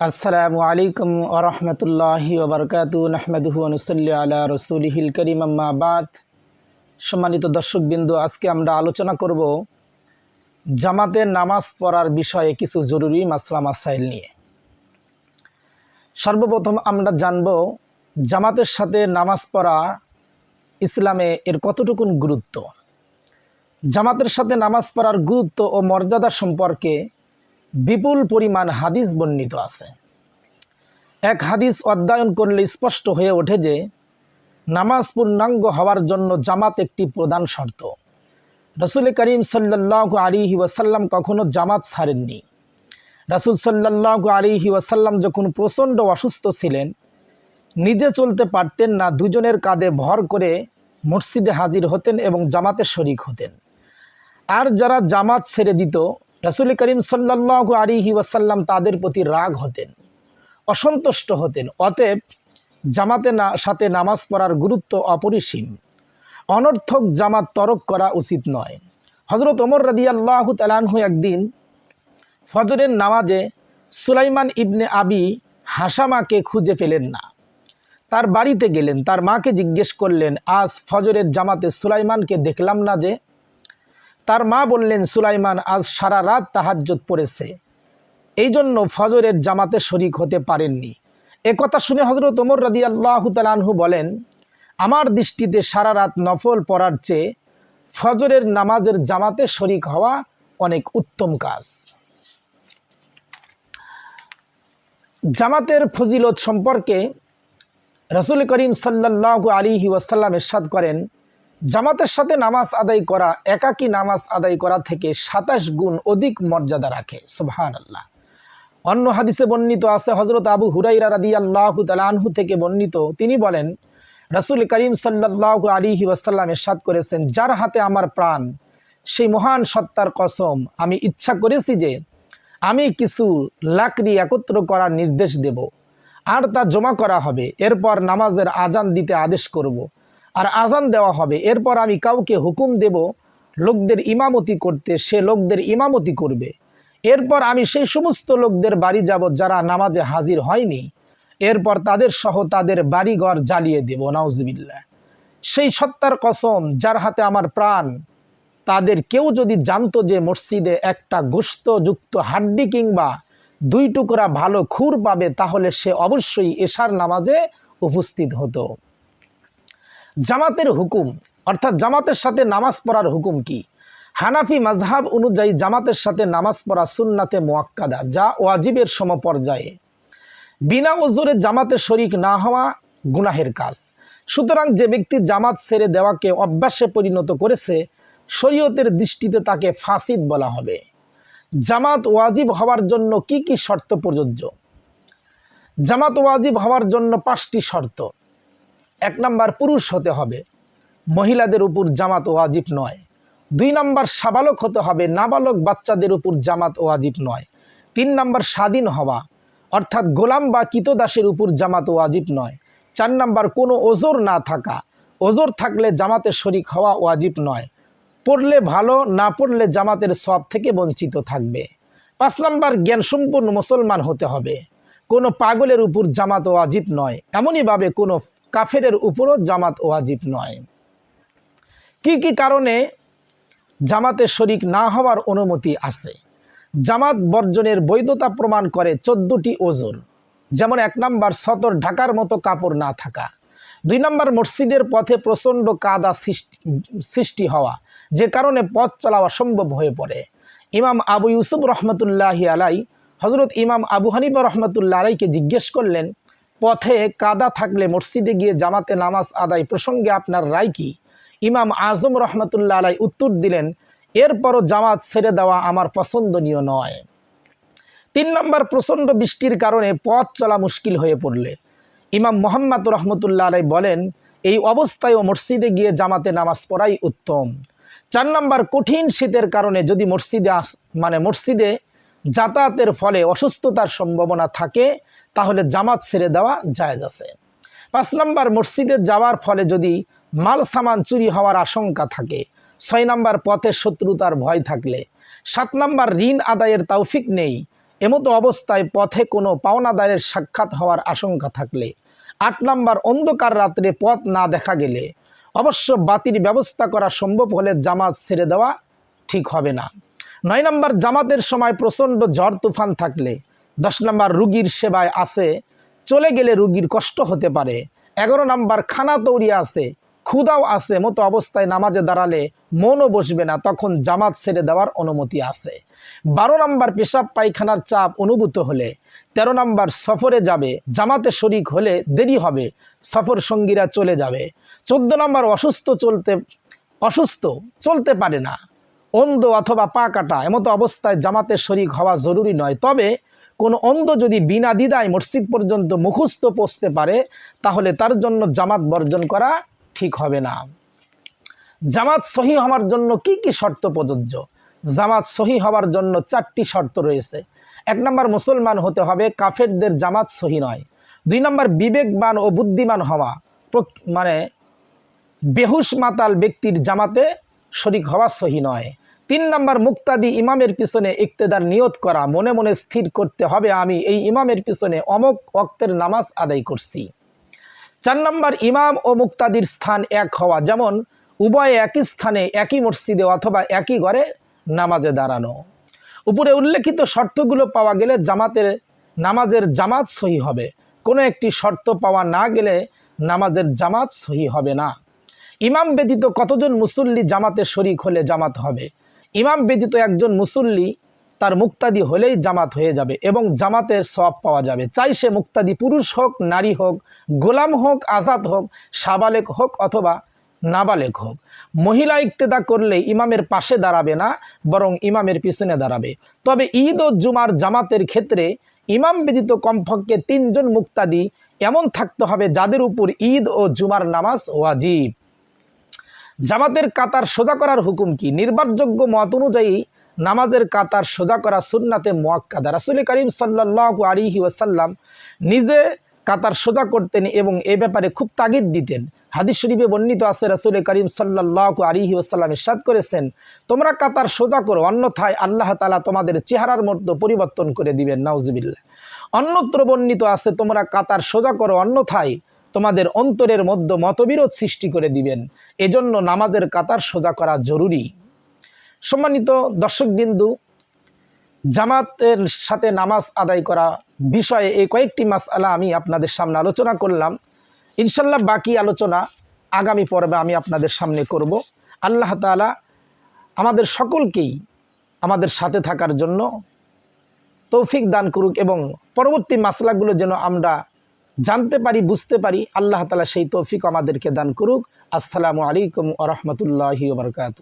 আসসালামু আলাইকুম ওরহমতুল্লাহি ওবরকাতু নাহমেদুহু অনুসল্লি আলা রসুলিহিল করিম, আম্মা বাদ। সম্মানিত দর্শকবিন্দু, আজকে আমরা আলোচনা করব জামাতের নামাজ পড়ার বিষয়ে কিছু জরুরি মাসলা মাসাইল নিয়ে। সর্বপ্রথম আমরা জানব জামাতের সাথে নামাজ পড়া ইসলামে এর কতটুকুন গুরুত্ব। জামাতের সাথে নামাজ পড়ার গুরুত্ব ও মর্যাদা সম্পর্কে বিপুল পরিমাণ হাদিস বর্ণিত আছে। এক হাদিস অধ্যয়ন করলে স্পষ্ট হয়ে ওঠে যে, নামাজ পূর্ণাঙ্গ হওয়ার জন্য জামাত একটি প্রধান শর্ত। রসুল করিম সাল্লাহ আলিহি ওয়াসাল্লাম কখনো জামাত ছাড়েননি। রাসুল সাল্লাহ আলিহি ওয়াসাল্লাম যখন প্রচণ্ড অসুস্থ ছিলেন, নিজে চলতে পারতেন না, দুজনের কাঁধে ভর করে মসজিদে হাজির হতেন এবং জামাতে শরিক হতেন। আর যারা জামাত ছেড়ে দিত রাসুল করিম সাল্লাহ আলিহি ওয়াসাল্লাম তাদের প্রতি রাগ হতেন, অসন্তুষ্ট হতেন। অতএব জামাতে না, সাথে নামাজ পড়ার গুরুত্ব অপরিসীম। অনর্থক জামাত তরক করা উচিত নয়। হজরত ওমর রাদি আল্লাহ তালানহু একদিন ফজরের নামাজে সুলাইমান ইবনে আবি হাসামাকে খুঁজে পেলেন না। তার বাড়িতে গেলেন। তার মাকে জিজ্ঞেস করলেন, আজ ফজরের জামাতে সুলাইমানকে দেখলাম না যে তার মা বললেন, সুলাইমান, আজ সারা রাত তাহাজ্জত পড়েছে। এই জন্য ফজরের জামাতে শরিক হতে পারেননি। একথা শুনে হজরত ওমর রাদি আল্লাহ তালানহু বলেন, আমার দৃষ্টিতে সারা রাত নফল পড়ার চেয়ে ফজরের নামাজের জামাতে শরিক হওয়া অনেক উত্তম কাজ। জামাতের ফজিলত সম্পর্কে রসুল করিম সাল্লাহ আলিহি ওয়াসাল্লাম এরশাদ করেন জামাতের সাথে নামাজ আদায় করা, একাকী নামাজ আদায় করা থেকে সাতাশ গুণ অধিক মর্যাদা রাখে সুবহান আল্লাহ অন্য হাদিসে বর্ণিত আছে হজরত আবু হুরাইরা রাদি আল্লাহ তালানহু থেকে বর্ণিত, তিনি বলেন, রসুল করিম সাল্লাহ আলিহি ওয়াসাল্লাম এরশাদ করেছেন, যার হাতে আমার প্রাণ, সেই মহান সত্তার কসম, আমি ইচ্ছা করেছি যে আমি কিছু লাকড়ি একত্র করার নির্দেশ দেব, আর তা জমা করা হবে, এরপর নামাজের আজান দিতে আদেশ করব। আর আজান দেওয়া হবে। এরপর আমি কাউকে হুকুম দেব, লোকদের ইমামতি করতে, সে লোকদের ইমামতি করবে। এরপর আমি সেই সমস্ত লোকদের বাড়ি যাব যারা নামাজে হাজির হয়নি। এরপর তাদের সহ তাদের বাড়িঘর জ্বালিয়ে দেব নাউজবিল্লা সেই সত্তার কসম, যার হাতে আমার প্রাণ, তাদের কেউ যদি জানতো যে মসজিদে একটা গোস্তযুক্ত হাড্ডি কিংবা দুই টুকরা ভালো খুর পাবে, তাহলে সে অবশ্যই এশার নামাজে উপস্থিত হতো। জামাতের হুকুম, অর্থাৎ জামাতের সাথে নামাজ পড়ার হুকুম কি? হানাফি মাজহাব অনুযায়ী জামাতের সাথে নামাজ পড়া সুন্নাতে মোয়াক্কাদা, যা ওয়াজিবের সমপর্যায়ে। বিনা ওজোরে জামাতে শরিক না হওয়া গুনাহের কাজ। সুতরাং যে ব্যক্তি জামাত ছেড়ে দেওয়াকে অভ্যাসে পরিণত করেছে, শরীয়তের দৃষ্টিতে তাকে ফাঁসিদ বলা হবে। জামাত ওয়াজিব হওয়ার জন্য কি কি শর্ত প্রযোজ্য? জামাত ওয়াজিব হওয়ার জন্য পাঁচটি শর্ত। এক নম্বর পুরুষ হতে হবে। মহিলাদের উপর জামাত ওয়াজিব নয়। দুই নম্বর সাবালক হতে হবে। নাবালক বাচ্চাদের উপর জামাত ওয়াজিব নয়। তিন নম্বর স্বাধীন হওয়া, অর্থাৎ গোলাম বা কিতদাসের উপর জামাত ওয়াজিব নয়। চার নম্বর কোনো ওজোর না থাকা, ওজোর থাকলে জামাতে শরিক হওয়া ওয়াজিব নয়। পড়লে ভালো, না পড়লে জামাতের সব থেকে বঞ্চিত থাকবে। পাঁচ নম্বর জ্ঞানসম্পন্ন মুসলমান হতে হবে। কোনো পাগলের উপর জামাত ওয়াজিব নয়। এমনইভাবে কোনো কাফেরের উপরও জামাত ওয়াজিব নয়। কি কি কারণে জামাতে শরিক না হওয়ার অনুমতি আছে? জামাত বর্জনের বৈধতা প্রমাণ করে চোদ্দটি ওজোর, যেমন এক নম্বর সতর ঢাকার মতো কাপড় না থাকা, দুই নম্বর মসজিদের পথে প্রচণ্ড কাদা সৃষ্টি সৃষ্টি হওয়া, যে কারণে পথ চলা অসম্ভব হয়ে পড়ে। ইমাম আবু ইউসুফ রহমতুল্লাহি আলাই হজরত ইমাম আবু হানিফা রহমতুল্লাহ আলাইকে জিজ্ঞেস করলেন পথে কাদা থাকলে মসজিদে গিয়ে জামাতে নামাজ আদায় প্রসঙ্গে আপনার রায় কি? ইমাম আজম রহমতুল্লাহ আলাই উত্তর দিলেন, এরপরও জামাত ছেড়ে দেওয়া আমার পছন্দনীয় নয়। তিন নম্বর প্রচণ্ড বৃষ্টির কারণে পথ চলা মুশকিল হয়ে পড়লে। ইমাম মোহাম্মদ রহমতুল্লাহ আলাই বলেন, এই অবস্থায়ও মসজিদে গিয়ে জামাতে নামাজ পড়াই উত্তম। চার নম্বর, কঠিন শীতের কারণে যদি মসজিদে মানে মসজিদে যাতায়াতের ফলে অসুস্থতার সম্ভাবনা থাকে তাহলে জামাত ছেড়ে দেওয়া জায়জ আছে। পাঁচ নম্বর, মসজিদে যাওয়ার ফলে যদি মাল সামান চুরি হওয়ার আশঙ্কা থাকে, ছয় নম্বর, পথে শত্রুতার ভয় থাকলে। সাত নম্বর, ঋণ আদায়ের তৌফিক নেই, এমতো অবস্থায় পথে কোনো পাওনাদারের সাক্ষাৎ হওয়ার আশঙ্কা থাকলে। আট নম্বর, অন্ধকার রাত্রে পথ না দেখা গেলে। অবশ্য বাতির ব্যবস্থা করা সম্ভব হলে জামাত ছেড়ে দেওয়া ঠিক হবে না। নয় নম্বর, জামাতের সময় প্রচণ্ড ঝড় তুফান থাকলে। দশ নম্বর রুগীর সেবায় আছে, চলে গেলে রুগীর কষ্ট হতে পারে। এগারো নম্বর খানা তৈরি আছে ক্ষুদাও আছে, মতো অবস্থায় নামাজে দাঁড়ালে মনও বসবে না, তখন জামাত ছেড়ে দেওয়ার অনুমতি আছে। বারো নম্বর পেশাব পায়খানার চাপ অনুভূত হলে, তেরো নম্বর সফরে যাবে, জামাতে শরিক হলে দেরি হবে, সফর সঙ্গীরা চলে যাবে। চোদ্দ নম্বর অসুস্থ চলতে অসুস্থ চলতে পারে না। অন্ধ অথবা পা কাটা, এমতো অবস্থায় জামাতে শরিক হওয়া জরুরি নয়। তবে কোনো অন্ধ যদি বিনা দ্বিধায় মসজিদ পর্যন্ত মুখস্থ পৌঁছতে পারে, তাহলে তার জন্য জামাত বর্জন করা ঠিক হবে না। জামাত সহি হওয়ার জন্য কি কি শর্ত প্রযোজ্য? জামাত সহি হওয়ার জন্য চারটি শর্ত রয়েছে। এক নম্বর, মুসলমান হতে হবে, কাফেরদের জামাত সহি নয়। দুই নম্বর, বিবেকবান ও বুদ্ধিমান হওয়া। মানে বেহুশ মাতাল ব্যক্তির জামাতে শরিক হওয়া সহি নয়। তিন নম্বর মুক্তাদি ইমামের পিছনে ইক্তেদার নিয়ত করা, মনে মনে স্থির করতে হবে, আমি এই ইমামের পিছনে অমক অক্তের নামাজ আদায় করছি। চার নম্বর ইমাম ও মুক্তাদির স্থান এক হওয়া, যেমন উভয়ে একই স্থানে, একই মসজিদে অথবা একই ঘরে নামাজে দাঁড়ানো। উপরে উল্লেখিত শর্তগুলো পাওয়া গেলে জামাতের, নামাজের জামাত সহি হবে। কোনো একটি শর্ত পাওয়া না গেলে নামাজের জামাত সহি হবে না। ইমাম ব্যতীত কতজন মুসল্লি জামাতে শরিক হলে জামাত হবে? ইমাম ব্যতীত একজন মুসল্লি তার মুক্তাদি হলেই জামাত হয়ে যাবে এবং জামাতের সব পাওয়া যাবে। চাই সে মুক্তাদি পুরুষ হোক, নারী হোক, গোলাম হোক, আজাদ হোক, সাবালেক হোক অথবা নাবালেক হোক। মহিলা ইক্তেদা করলে ইমামের পাশে দাঁড়াবে না, বরং ইমামের পিছনে দাঁড়াবে। তবে ঈদ ও জুমার জামাতের ক্ষেত্রে ইমাম ব্যতীত কমপক্ষে তিনজন মুক্তাদি এমন থাকতে হবে যাদের উপর ঈদ ও জুমার নামাজ ওয়াজিব। জামাতের কাতার সোজা করার হুকুম কি? নির্বাচযোগ্য মত অনুযায়ী নামাজের কাতার সোজা করা সুন্নাতে মোয়াক্কাদা। রাসুল করিম সাল্লাহ আলিহি ওয়াসাল্লাম নিজে কাতার সোজা করতেন এবং এ ব্যাপারে খুব তাগিদ দিতেন। হাদিস শরীফে বর্ণিত আছে, রাসুল করিম সাল্লাহ আলিহি ওসাল্লাম ইসাদ করেছেন, তোমরা কাতার সোজা করো, অন্যথায় আল্লাহ তালা তোমাদের চেহারার মধ্যে পরিবর্তন করে দিবেন নাউজিবিল্লা অন্যত্র বর্ণিত আছে, তোমরা কাতার সোজা করো, অন্যথায় তোমাদের অন্তরের মধ্যে মতবিরোধ সৃষ্টি করে দিবেন। এজন্য নামাজের কাতার সোজা করা জরুরি। সম্মানিত দর্শকবিন্দু, জামাতের সাথে নামাজ আদায় করা বিষয়ে এই কয়েকটি মাসআলা আমি আপনাদের সামনে আলোচনা করলাম। ইনশাল্লাহ বাকি আলোচনা আগামী পর্বে আমি আপনাদের সামনে করব। আল্লাহ তাআলা আমাদের সকলকেই আমাদের সাথে থাকার জন্য তৌফিক দান করুক এবং পরবর্তী মাসলাগুলো যেন আমরা জানতে পারি, বুঝতে পারি, আল্লাহ তালা সেই তৌফিক আমাদেরকে দান করুক। আসসালামু আলাইকুম আ রহমতুল্লাহি বারকাত